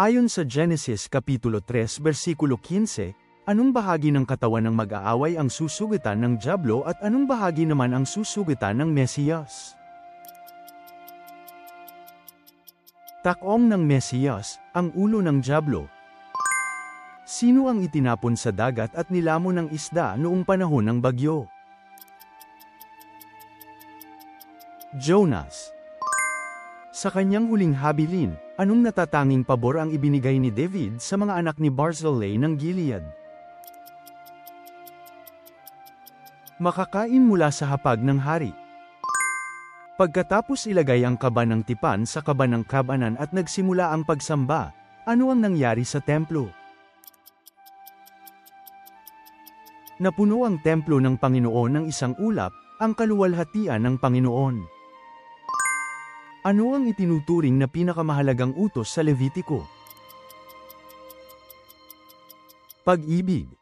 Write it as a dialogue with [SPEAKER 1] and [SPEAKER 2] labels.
[SPEAKER 1] Ayon sa Genesis Kapitulo 3 versikulo 15, anong bahagi ng katawan ng mag-aaway ang susugitan ng Diablo at anong bahagi naman ang susugitan ng Mesiyas? Takom ng Mesiyas, ang ulo ng Diablo. Sino ang itinapon sa dagat at nilamon ng isda noong panahon ng bagyo? Jonas. Sa kanyang huling habilin, anong natatanging pabor ang ibinigay ni David sa mga anak ni Barzillai ng Gilead? Makakain mula sa hapag ng hari. Pagkatapos ilagay ang kaba ng tipan sa kaba ng kabanan at nagsimula ang pagsamba, ano ang nangyari sa templo? Napuno ang templo ng Panginoon ng isang ulap, ang kaluwalhatian ng Panginoon. Ano ang itinuturing na pinakamahalagang utos sa Levitiko? Pag-ibig